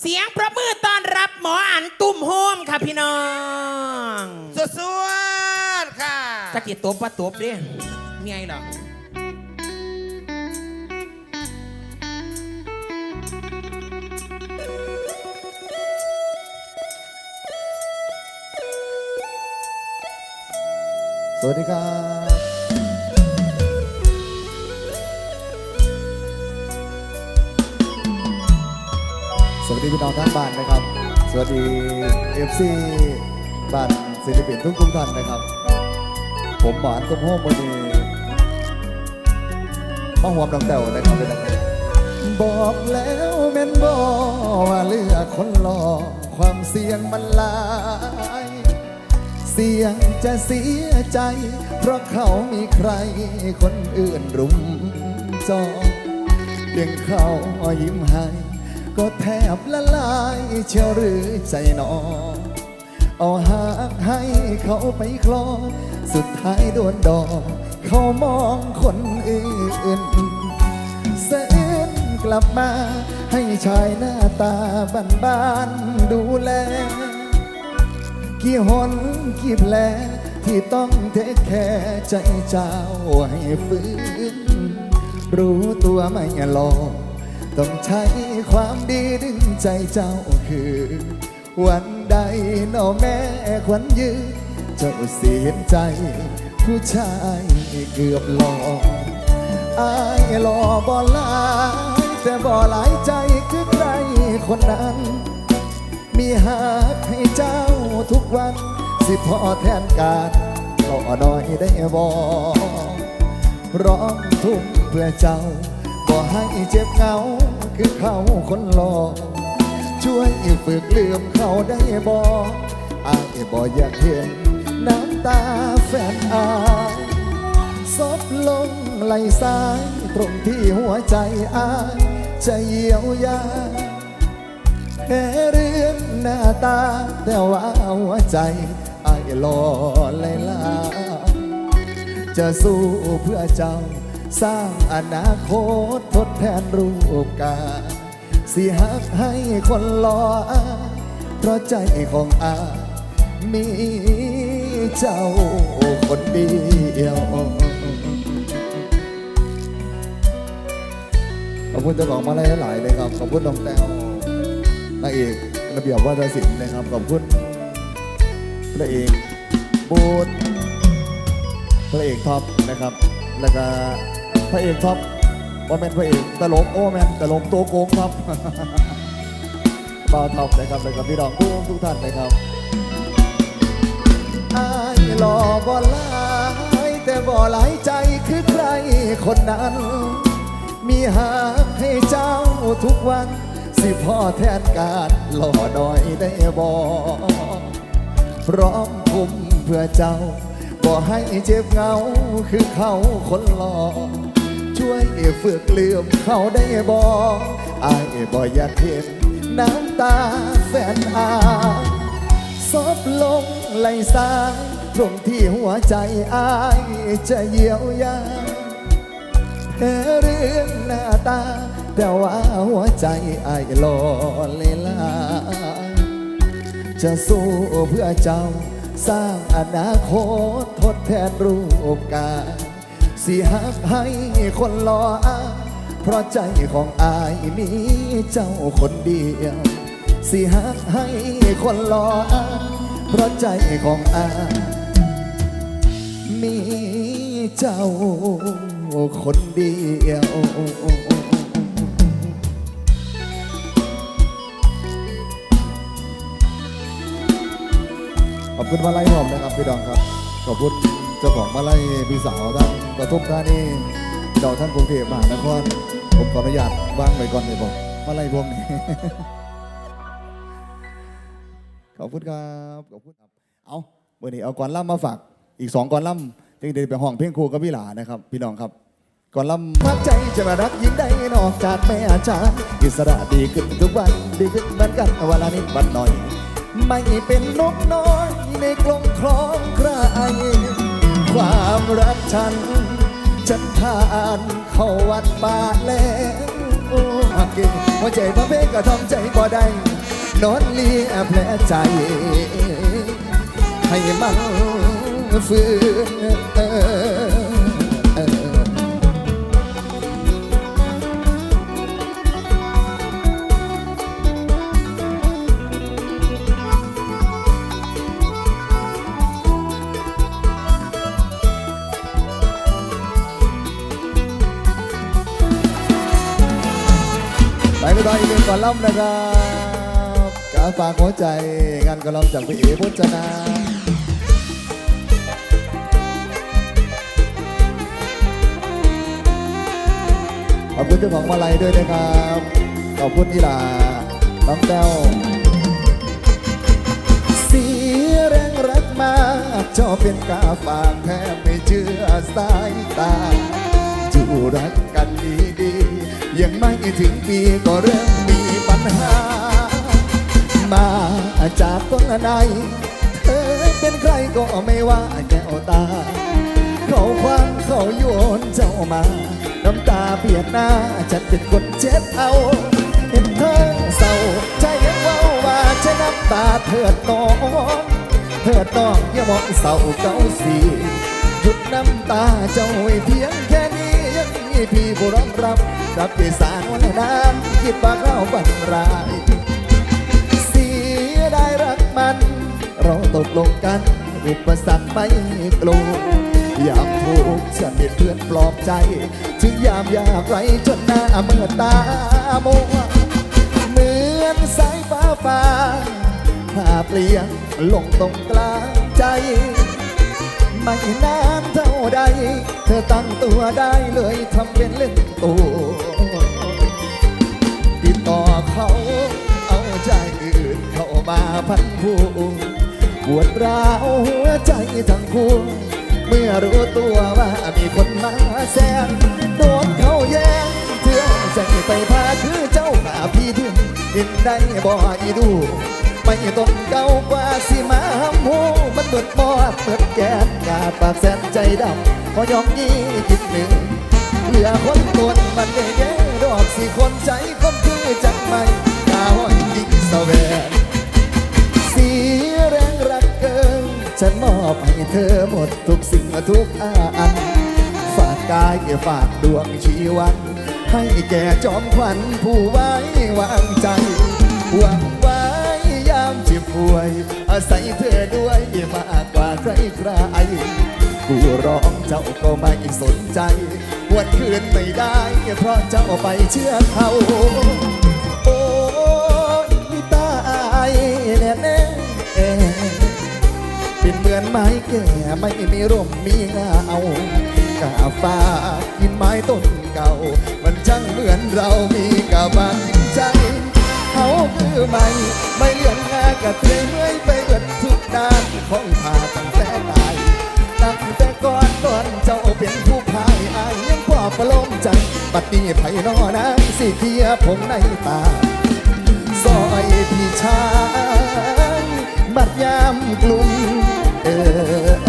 เสียงประมือต้อนรับหมออันตุ้มโฮมค่ะพี่น้องสวดๆค่ะตะกี้ตบปะตบเด้มีไงหรอสวัสดีครับ วัสดีพี่น้องทั้งบ้านนะครับ สวัสดีเอฟซีบ้านศิลปินทุกทุกท่านนะครับ ผมหมานตุ้มโฮมวันนี้มาหวมน้องแต้วนะครับเป็นยังไงบอกแล้วแม่นบอกว่าเลือกคนรอความเสี่ยงมันหลาย เสี่ยงจะเสียใจ เพราะเขามีใครคนอื่นรุมจองเพียงเขายิ้มให้ ก็แทบละลายเชียวหรือใจหนอเอาหากให้เขาไปคลอ สุดท้ายโดนดอก เขามองคนอื่นเส้นกลับมา ให้ชายหน้าตาบ้านๆดูแล กี่หนกี่แผลที่ต้องเทคแค่ใจเจ้าให้ฟื้นรู้ตัวไม่หลอก ต้องใช้ความดีดึงใจเจ้าคือ วันใดหนอแม่ขวัญยืนเจ้าเสียใจ ผู้ชายเกือบหลอกอายหล่อบ่หลายแต่บ่หลายใจคือใครคนนั้น มีหากให้เจ้าทุกวัน สิพอแทนการก็น้อยได้บอร้องทุ่มเพื่อเจ้า บ่ให้เจ็บเหงาคือเขาคนหลอกช่วยฝึกลืมเขาได้บออายบ่อยากเห็นน้ำตาแฟนอายซบลงไหลซ้ายตรงที่หัวใจอายจะเยียวยาแค่เรื่องหน้าตาแต่ว่าหัวใจอ้ายรอเลยล่ะจะสู้เพื่อเจ้า สร้างอนาคตทดแทนรูปกาสิหักให้คนรออาเพราะใจของอามีเจ้าคนเดียวขอบคุณเจ้าของมาลัยหลายๆเลยครับ ขอบคุณน้องแต้วนางเอกระเบียบวัฒนศิลป์นะครับ ขอบคุณพระเอกบูธพระเอกท็อปนะครับ แล้วก็ พระเอกท็อปว่าแมนพระเอกตลกโอ้แมนตลกตัวโกงครับบ่าวท็อปนะครับแล้วก็พี่น้องทุกทุกท่านนะครับอายหล่อบ่หลายแต่บ่หลายใจคือใครคนนั้น มีหาให้เจ้าทุกวัน สิพ่อแทนการหล่อดอยได้บอกพร้อมทุ่มเพื่อเจ้าบ่ให้เจ็บเหงาคือเขาคนหล่อ ช่วยฝึกลืมเขาได้บอกอายบ่อยากเห็นน้ำตาแฟนอาซบลงไหลซ้ายตรงที่หัวใจอายจะเยียวยาแค่เรื่องหน้าตา แต่ว่าหัวใจอายรอเลยล่ะจะสู้เพื่อเจ้าสร้างอนาคตทดแทนรูปกาย สิหักให้คนรออายเพราะใจของอายมีเจ้าคนเดียว สิหักให้คนรออายเพราะใจของอายมีเจ้าคนเดียวขอบคุณมาไลัยหอมนะครับพี่ดองครับ ขอบคุณ เจ้าของมาไลัยพี่สาวท่านปทุมธานีพี่ดอกท่านกรุงเทพมหานครผมขออนุญาตว่างไปก่อนเลยบอกมาไลัยพวกนี้ขอบคุณครับขอบคุณครับเอาเมื่อนี้เอาก่อนล่ำมาฝากอีกสองก่อนล่ำจึงได้ไปห้องเพลงครูกับพี่หลานะครับ พี่น้องครับก่อนล่ำพักใจจะมารักยิ่งได้นอกจากแม่อาจารย์อิสระดีขึ้นทุกวันดีขึ้นเหมือนกันวันละนิดวันหน่อย ไม่เป็นนกน้อยในกลงคลองใคร ความรักฉันฉันทานเข้าวัดบาทแล้วหากเก่งหัวใจพระเพก็ทำใจบ่ได้นอนเลียแผลใจ ให้มันฟื้น ไปไปต่ออีกหนึ่งก่อนล่ำนะครับกาฝากหัวใจงานกระลำจากพี่เอพุจนาขอบคุณเจ้าของมาลัยด้วยนะครับ ขอบคุณที่ลาน้องแต้วเสียแรงรักมากชอบเป็นกาฝากแทบไม่เชื่อสายตาจูรักกันดี ยังไม่ถึงปีก็เริ่มมีปัญหา มาจากต้นไหนเธอเป็นใครก็ไม่ว่าแก้วตา เขาคว้างเขาโยนเจ้ามา น้ำตาเปียกหน้าฉันเป็นคนเจ็บเอา เห็นเธอเศร้าใจยังเว่าว่าจะน้ำตาเถิดนองเถิดน้องอย่ามองเศร้าเก้าสีหยุดน้ำตาเจ้าไว้เพียงแค่ พี่ผู้รองรับรับเกสารวันนั้นคิดว่าเราบันรายเสียได้รักมัน เราตกลงกัน อุปสรรคไม่กลัวยามทุกข์ฉันเป็นเพื่อนปลอบใจถึงยามยากไรจนหน้าเมื่อตามัวเหมือนสายฟ้าฟ้าผ่าเปลี่ยนลงตรงกลางใจ ไม่นานเท่าใด เธอตั้งตัวได้เลยทำเป็นเล่นตัวติดต่อเขาเอาใจอื่นเข้ามาพันผูปวดร้าวหัวใจทั้งคู่เมื่อรู้ตัวว่ามีคนมาแซงโดนเขาแย่งเทื่องใจไปพาคือเจ้าขาพี่ถึงเห็นได้บ่อีดู ไม่ต้องเก่ากว่าสิมาหำหูมันเบิดบอดเบิดแกนกาปากแสนใจดำพอยอมยี่คิดหนึ่งเหลือคนตนมันเย่ๆดอกสี่คนใจคนคือจังไม่กาห้อยยิงสแวงสีแรงรักเกิน ฉันมอบให้เธอหมดทุกสิ่งทุกอัน ฝากกายฝากดวงชีวัน ให้แก่จอมขวัญผู้ไว้วางใจหวังว้ยา มเจ็บป่วย อาศัยเธอด้วยมากกว่าใครใครกูร้องเจ้าก็ไม่สนใจวันคืนไม่ได้ เพราะเจ้าไปเชื่อเขาโอ้ยตายแน่แน่เป็นเหมือนไม้แก่ไม่มีร่มมีเงาเอากาฟ้ากินไม้ต้นเก่า มันช่างเหมือนเรามีกาบานใจ เขาคือไม่ไม่เลื่อน กระเทยเมื่อยไปเบิดทุกด้านของพาตั้งแต่ตายตั้งแต่ก่อนตอนเจ้าเป็นผู้พายอายยังพ่อประโลมใจปัดนี้ไผ่นอนางสิเทียผมในตาซอยพี่ชายบัดยามกลุ่มเออ